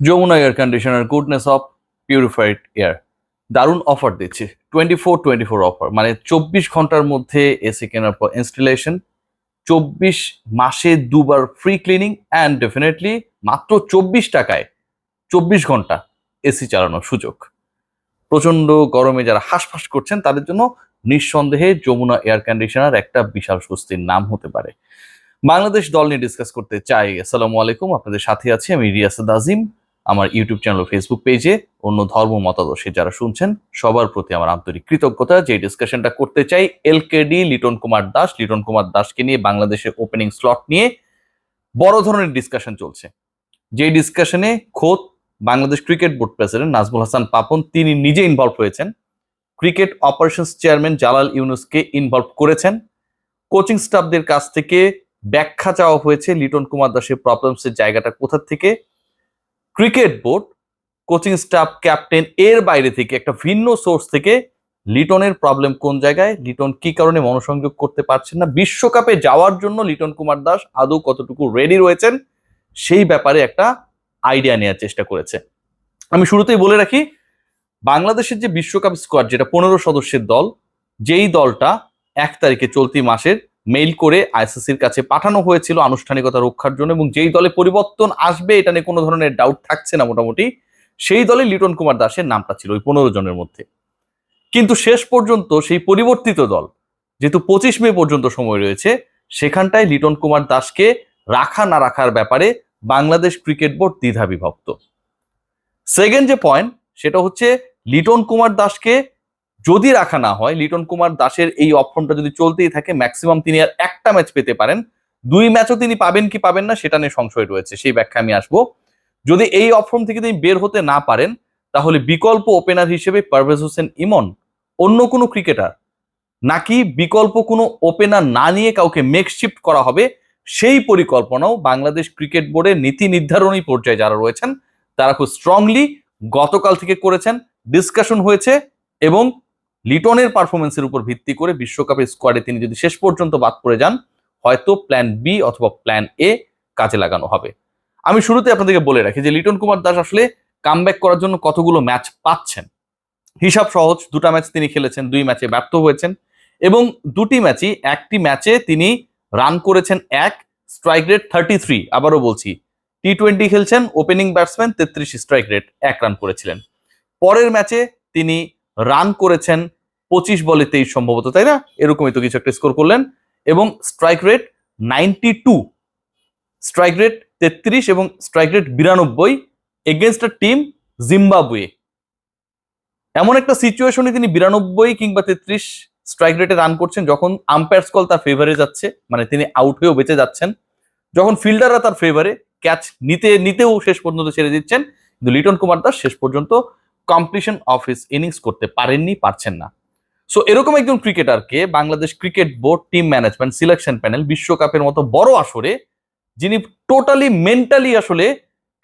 Jamuna air conditioner goodness of purified air দারুণ offer দিচ্ছে। Twenty four twenty four offer মানে চব্বিশ ঘণ্টার মধ্যে এসি কেনার পর ইনস্টলেশন চব্বিশ মাসে দুবার ফ্রি ক্লিনিং অ্যান্ড ডেফিনেটলি মাত্র চব্বিশ টাকায় চব্বিশ ঘণ্টা এসি চালানোর সুযোগ। প্রচণ্ড গরমে যারা হাঁসফাঁস করছেন, তাদের জন্য নিঃসন্দেহে যমুনা এয়ার কন্ডিশনার একটা বিশাল স্বস্তির নাম হতে পারে। বাংলাদেশ দল নিয়ে ডিসকাস করতে চাই। আসসালামু আলাইকুম, আপনাদের সাথে আছি আমি রিয়াসাদ আজিম। আমার ইউটিউব চ্যানেল ফেসবুক পেজে অন্য ধর্ম মতাদর্শী যারা শুনছেন, সবার প্রতি আমার আন্তরিক কৃতজ্ঞতা। যে ডিসকাশনটা করতে চাই এলকেডি লিটন কুমার দাস, লিটন কুমার দাসকে নিয়ে বাংলাদেশের ওপেনিং স্লট নিয়ে বড় ধরনের ডিসকাশন চলছে। যে ডিসকাশনে খোদ Bangladesh cricket board president Nazmul Hasan Papon, তিনি নিজে ইনভলভ হয়েছেন। ক্রিকেট অপারেশনস চেয়ারম্যান জালাল ইউনুসকে ইনভলভ করেছেন। কোচিং স্টাফদের কাছ থেকে ব্যাখ্যা চাওয়া হয়েছে, লিটন কুমার দাসের প্রবলেমসের জায়গাটা কোথা থেকে? Cricket board, coaching staff, captain এর বাইরে থেকে একটা ভিন্ন সোর্স থেকে লিটনের প্রবলেম কোন জায়গায়? লিটন কি কারণে মনোসংযোগ করতে পারছেন না? বিশ্বকাপে যাওয়ার জন্য লিটন কুমার দাস আদৌ কতটুকু রেডি রয়েছেন? সেই ব্যাপারে একটা আইডিয়া নেওয়ার চেষ্টা করেছে। আমি শুরুতেই বলে রাখি, বাংলাদেশের যে বিশ্বকাপ স্কোয়াড যেটা পনেরো সদস্যের দল, যেই দলটা এক তারিখে চলতি মাসের মেইল করে আইসিসির কাছে পাঠানো হয়েছিল আনুষ্ঠানিকতা রক্ষার জন্য এবং যেই দলে পরিবর্তন আসবে, এটা নিয়ে কোনো ধরনের ডাউট থাকছে না মোটামুটি, সেই দলে লিটন কুমার দাসের নামটা ছিল ওই পনেরো জনের মধ্যে। কিন্তু শেষ পর্যন্ত সেই পরিবর্তিত দল, যেহেতু পঁচিশ মে পর্যন্ত সময় রয়েছে, সেখানটায় লিটন কুমার দাসকে রাখা না রাখার ব্যাপারে বাংলাদেশ ক্রিকেট বোর্ড দ্বিধা বিভক্ত সেকেন্ড যে পয়েন্ট সেটা হচ্ছে লিটন কুমার দাসকে যদি রাখা না হয়, লিটন কুমার দাসের এই অপশনটা যদি চলতেই থাকে ম্যাক্সিমাম তিনি আর একটা ম্যাচ পেতে পারেন। দুই ম্যাচও তিনি পাবেন কি পাবেন না, সেটা নিয়ে সংশয় রয়েছে। সেই ব্যাখ্যা আমি আসব। যদি এই অপশন থেকে তিনি বের হতে না পারেন, তাহলে বিকল্প ওপেনার হিসেবে পারভেজ হোসেন ইমন, অন্য কোনো ক্রিকেটার নাকি বিকল্প কোনো ওপেনার না নিয়ে কাউকে মেকশিফট করা হবে, সেই পরিকল্পনাও বাংলাদেশ ক্রিকেট বোর্ডের নীতি নির্ধারণী পর্যায়ে যারা রয়েছেন, তারা খুব স্ট্রংলি গতকাল থেকে করেছেন ডিসকাশন হয়েছে এবং লিটনের পারফরমেন্সের উপর ভিত্তি করে বিশ্বকাপের স্কোয়াডে তিনি যদি শেষ পর্যন্ত বাদ পড়ে যান, হয়তো প্ল্যান বি অথবা প্ল্যান এ কাজে লাগানো হবে। আমি শুরুতে আপনাদেরকে বলে রাখি যে লিটন কুমার দাস আসলে কামব্যাক করার জন্য কতগুলো ম্যাচ পাচ্ছেন। হিসাব সহজ, দুটা ম্যাচ তিনি খেলেছেন, দুই ম্যাচে ব্যর্থ হয়েছেন এবং দুটি ম্যাচই একটি ম্যাচে তিনি রান করেছেন এক স্ট্রাইক রেট থার্টি থ্রি আবারও বলছি টি টোয়েন্টি খেলছেন ওপেনিং ব্যাটসম্যান তেত্রিশ স্ট্রাইক রেট এক রান করেছিলেন। পরের ম্যাচে তিনি রান করেছেন পঁচিশ বলে তেইশ সম্ভবত, তাই না? এরকমই তো কিছু একটা স্কোর করলেন। এবং strike rate ninety two strike rate তেত্রিশ এবং স্ট্রাইক রেট বিরানব্বই এগেনস্ট আ টিম জিম্বাবুয়ে এমন একটা সিচুয়েশনে তিনি বিরানব্বই কিংবা তেত্রিশ স্ট্রাইক রেটে রান করছেন যখন আম্পায়ার্স কল তার ফেভারে যাচ্ছে মানে তিনি আউট হয়েও বেঁচে যাচ্ছেন। যখন ফিল্ডাররা তার ফেভারে ক্যাচ নিতে, নিতেও শেষ পর্যন্ত ছেড়ে দিচ্ছেন। কিন্তু লিটন কুমার দাস শেষ পর্যন্ত কমপ্লিশন অফ হিস ইনিংস করতে পারেননি, পারছেন না। সো এরকম একজন ক্রিকেটারকে Bangladesh cricket board team management selection panel বিশ্বকাপের মতো বড় আসরে, যিনি টোটালি মেন্টালি আসলে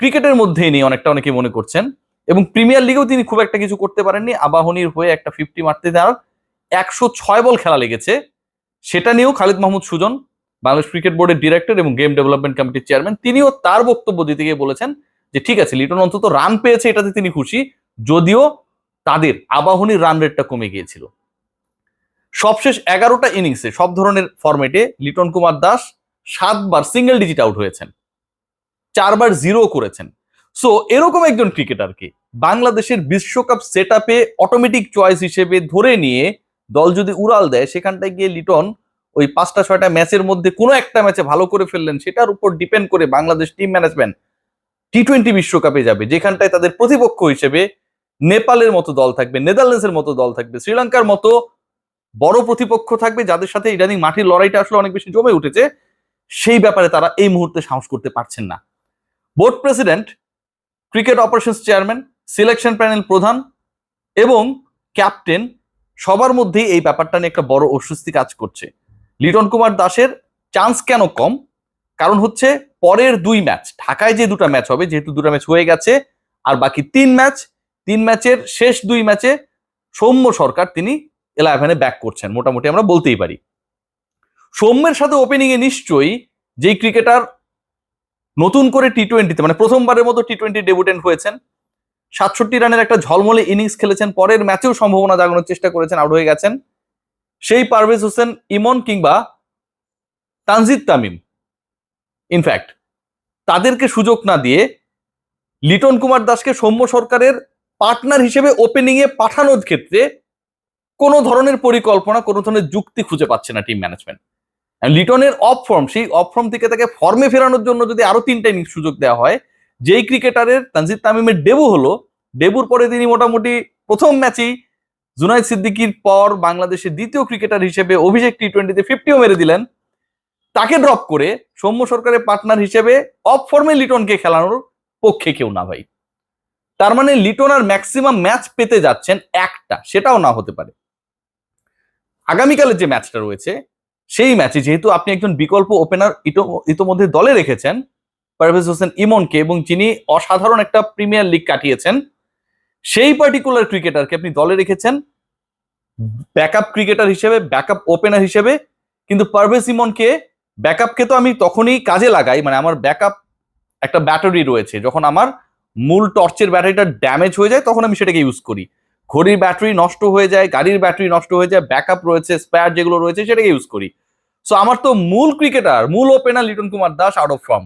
ক্রিকেটের মধ্যেই নেই অনেকটা অনেকে মনে করছেন। এবং প্রিমিয়ার লিগেও তিনি খুব একটা কিছু করতে পারেননি, আবাহনীর হয়ে একটা ফিফটি মারতে তার একশো ছয় বল খেলা লেগেছে। সেটা নিয়েও খালিদ মাহমুদ সুজন, বাংলাদেশ ক্রিকেট বোর্ডের ডিরেক্টর এবং গেম ডেভেলপমেন্ট কমিটির চেয়ারম্যান তিনিও তার বক্তব্য দিতে গিয়ে বলেছেন যে, ঠিক আছে, লিটন অন্তত রান পেয়েছে, এটাতে তিনি খুশি। যদিও তাদের আবাহনীর রান রেটটা কমে গিয়েছিল। সবশেষ এগারোটা ইনিংসে সব ধরনের ফরম্যাটে লিটন কুমার দাস সাতবার সিঙ্গেল ডিজিট আউট হয়েছেন, চারবার জিরো করেছেন। সো এরকম একজন ক্রিকেটারকে বাংলাদেশের বিশ্বকাপ সেট আপে অটোমেটিক চয়েস হিসেবে ধরে নিয়ে দল যদি উড়াল দেয়, সেখানটায় গিয়ে লিটন ওই পাঁচটা, ছয়টা ম্যাচের মধ্যে কোনো একটা ম্যাচে ভালো করে ফেললেন, সেটার উপর ডিপেন্ড করে Bangladesh team management T twenty বিশ্বকাপে যাবে, যেখানটায় তাদের প্রতিপক্ষ হিসেবে নেপালের মতো দল থাকবে, নেদারল্যান্ডসের মতো দল থাকবে, শ্রীলঙ্কার মতো বড় প্রতিপক্ষ থাকবে, যাদের সাথে ইদানিং মাটির লড়াইটা আসলে অনেক বেশি জমে উঠেছে, সেই ব্যাপারে তারা এই মুহূর্তে সাহস করতে পারছেন না। Board president, cricket operations chairman, selection panel প্রধান এবং ক্যাপ্টেন, সবার মধ্যেই এই ব্যাপারটা নিয়ে একটা বড় অস্বস্তি কাজ করছে। লিটন কুমার দাসের চান্স কেন কম? কারণ হচ্ছে পরের দুই ম্যাচ, ঢাকায় যে দুটো ম্যাচ হবে, যেহেতু দুটো ম্যাচ হয়ে গেছে, আর বাকি তিন ম্যাচ তিন ম্যাচের শেষ দুই ম্যাচে সৌম্য সরকার তিনি ইলেভেনে ব্যাক করছেন, মোটামুটি আমরা বলতেই পারি। সৌম্যের সাথে ওপেনিং এ নিশ্চয়ই যেই ক্রিকেটার নতুন করে টি টোয়েন্টিতে মানে প্রথমবারের মতো টি টোয়েন্টি ডেবুটেন্ট হয়েছেন, সাতষট্টি রানের একটা ঝলমলে ইনিংস খেলেছেন, পরের ম্যাচেও সম্ভাবনা জাগানোর চেষ্টা করেছেন আউট হয়ে গেছেন। সেই পারভেজ হোসেন, ইমন কিংবা তানজিদ তামিম ইনফ্যাক্ট তাদেরকে সুযোগ না দিয়ে লিটন কুমার দাসকে সৌম্য সরকারের পার্টনার হিসেবে ওপেনিং এ পাঠানোর ক্ষেত্রে কোনো ধরনের পরিকল্পনা, কোনো ধরনের যুক্তি খুঁজে পাচ্ছে না টিম ম্যানেজমেন্ট লিটনের অফ ফর্ম সেই অফ ফর্ম থেকে তাকে ফর্মে ফেরানোর জন্য যদি আরও তিনটা ইনিংস সুযোগ দেওয়া হয়, যেই ক্রিকেটারের তানজিদ তামিমের ডেবু হলো ডেবুর পরে তিনি মোটামুটি প্রথম ম্যাচেই জুনাইদ সিদ্দিকির পর বাংলাদেশের দ্বিতীয় ক্রিকেটার হিসেবে অভিষেক টি টোয়েন্টিতে ফিফটিও মেরে দিলেন। তাকে ড্রপ করে সৌম্য সরকারের পার্টনার হিসেবে অফ ফর্মে লিটনকে খেলানোর পক্ষে কেউ না ভাই। তার মানে লিটন আর ম্যাক্সিমাম ম্যাচ পেতে যাচ্ছেন একটা, সেটাও না হতে পারে। আগামীকালের যে ম্যাচটা রয়েছে, সেই ম্যাচে যেহেতু আপনি একজন বিকল্প ওপেনার ইতোমধ্যে দলে রেখেছেন, পারভেজ হোসেন ইমনকে এবং যিনি অসাধারণ একটা প্রিমিয়ার লিগ কাটিয়েছেন, সেই পার্টিকুলার ক্রিকেটারকে আপনি দলে রেখেছেন ব্যাকআপ ক্রিকেটার হিসেবে ব্যাকআপ ওপেনার হিসেবে, কিন্তু পারভেজ ইমনকে ব্যাকআপকে তো আমি তখনই কাজে লাগাই মানে আমার ব্যাকআপ একটা ব্যাটারি রয়েছে, যখন আমার মূল টর্চের ব্যাটারিটা ড্যামেজ হয়ে যায়, তখন আমি সেটাকে ইউজ করি। ঘড়ির ব্যাটারি নষ্ট হয়ে যায়, গাড়ির ব্যাটারি নষ্ট হয়ে যায় ব্যাকআপ রয়েছে স্পেয়ার যেগুলো রয়েছে সেটাকে ইউজ করি। সো আমার তো মূল ক্রিকেটার মূল opener Liton Kumar Das out of form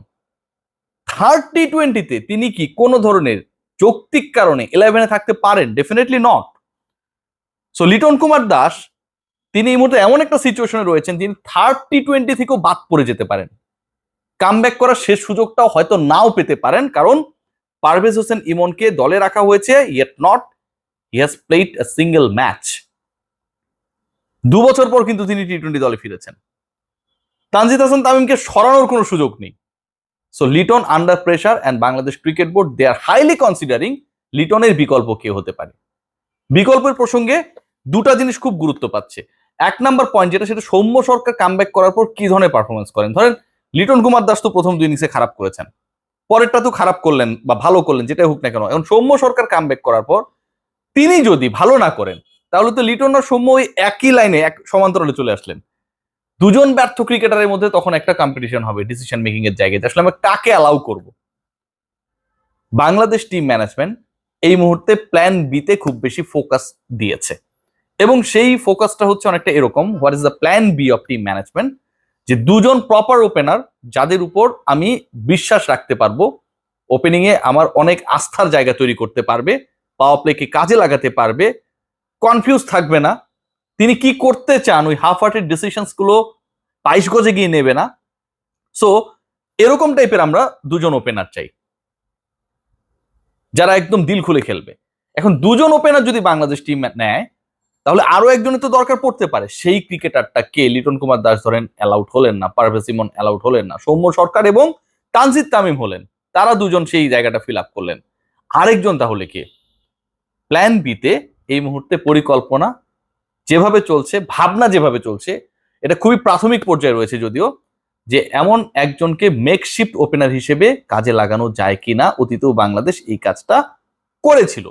third T টোয়েন্টিতে তিনি কি কোনো ধরনের যৌক্তিক কারণে ইলেভেনে থাকতে পারেন? Definitely not so Liton Kumar Das, তিনি এই মুহূর্তে এমন একটা সিচুয়েশনে রয়েছেন তিনি থার্ড টি টোয়েন্টি থেকেও বাদ পড়ে যেতে পারেন। কাম করার শেষ সুযোগটাও হয়তো নাও পেতে পারেন, কারণ পারভেজ হোসেন ইমনকে দলে রাখা হয়েছে yet not he has played a single match দু বছর পর কিন্তু তিনি টি টোয়েন্টি দলে ফিরেছেন। তানজিদ হাসান তামিমকে সরানোর কোনো সুযোগ নেই। So Liton under pressure and Bangladesh cricket board they are highly considering লিটনের বিকল্প কে হতে পারে। বিকল্পের প্রসঙ্গে দুটা জিনিস খুব গুরুত্ব পাচ্ছে। এক নাম্বার পয়েন্ট যেটা, সেটা সৌম্য সরকার কামব্যাক করার পর কি ধরনের পারফরমেন্স করেন? ধরেন লিটন কুমার দাস তো প্রথম দুই ইনিংসে খারাপ করেছেন। পরেরটা তো খারাপ করলেন বা ভালো করলেন, যেটাই হোক না কেন। এখন সৌম্য সরকার কামব্যাক করার পর তিনি যদি ভালো না করেন, তাহলে তো লিটন আর সৌম্য ওই একই লাইনে এক সমান্তরালে চলে আসলেন। দুজন ব্যর্থ ক্রিকেটারের মধ্যে তখন একটা কম্পিটিশন হবে ডিসিশন মেকিং এর জায়গায় আসলে আমরা কাকে অ্যালাউ করব? বাংলাদেশ টিম ম্যানেজমেন্ট এই মুহূর্তে প্ল্যান বিতে খুব বেশি ফোকাস দিয়েছে। এবং সেই ফোকাসটা হচ্ছে অনেকটা এরকম what is the plan B of team management যে দুজন প্রপার ওপেনার যাদের উপর আমি বিশ্বাস রাখতে পারব ওপেনিং এ আমার অনেক আস্থার জায়গা তৈরি করতে পারবে পাওয়ার প্লেকে কাজে লাগাতে পারবে কনফিউজ থাকবে না। তিনি কি করতে চান ওই হাফ হার্টেড ডিসিশনসগুলো বাইশ গজে গিয়ে নেবে না। সো এরকম টাইপের আমরা দুজন ওপেনার চাই। যারা একদম দিল খুলে খেলবে। এখন দুজন ওপেনার যদি বাংলাদেশ টিম নেয় তাহলে আরও একজনের তো দরকার পড়তে পারে। সেই ক্রিকেটারটা কে? লিটন কুমার দাস ধরেন অ্যালাউট হলেন না, পারভেজ ইমন অ্যালাউট হলেন না, সৌম্য সরকার এবং তানজিদ তামিম হলেন। তারা দুজন সেই জায়গাটা ফিল আপ করলেন। আরেকজন তাহলে কে? প্ল্যান বিতে এই মুহূর্তে পরিকল্পনা যেভাবে চলছে, ভাবনা যেভাবে চলছে, এটা খুবই প্রাথমিক পর্যায়ে রয়েছে যদিও, যে এমন একজনকে মেকশিফট ওপেনার হিসেবে কাজে লাগানো যায় কিনা, অতীতেও বাংলাদেশ এই কাজটা করেছিল।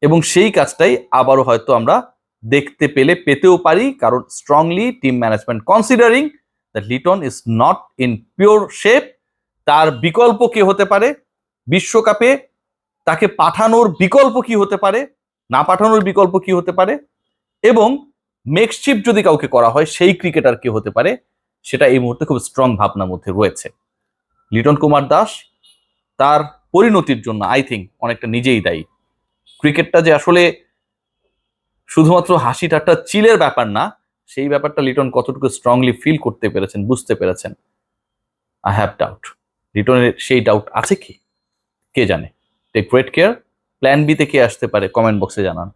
এবং সেই কাজটাই আবারও হয়তো আমরা দেখতে পেলে, পেতেও পারি। কারণ strongly team management considering that Liton is not in pure shape তার বিকল্প কে হতে পারে? বিশ্বকাপে তাকে পাঠানোর বিকল্প কি হতে পারে? না পাঠানোর বিকল্প কি হতে পারে? এবং মেকশিপ যদি কাউকে করা হয়, সেই ক্রিকেটার কে হতে পারে? সেটা এই মুহূর্তে খুব স্ট্রং ভাবনার মধ্যে রয়েছে। লিটন কুমার দাস, তার পরিণতির জন্য আই থিঙ্ক অনেকটা নিজেই দায়ী। ক্রিকেটটা যে আসলে শুধুমাত্র হাসি ঠাট্টা চিলের ব্যাপার না, সেই ব্যাপারটা লিটন কতটুকু স্ট্রংলি ফিল করতে পেরেছেন, বুঝতে পেরেছেন? আই হ্যাভ ডাউট লিটনের সেই ডাউট আছে কি? কে জানে? টেক গ্রেট কেয়ার প্ল্যান বিতে কে আসতে পারে? কমেন্ট বক্সে জানান।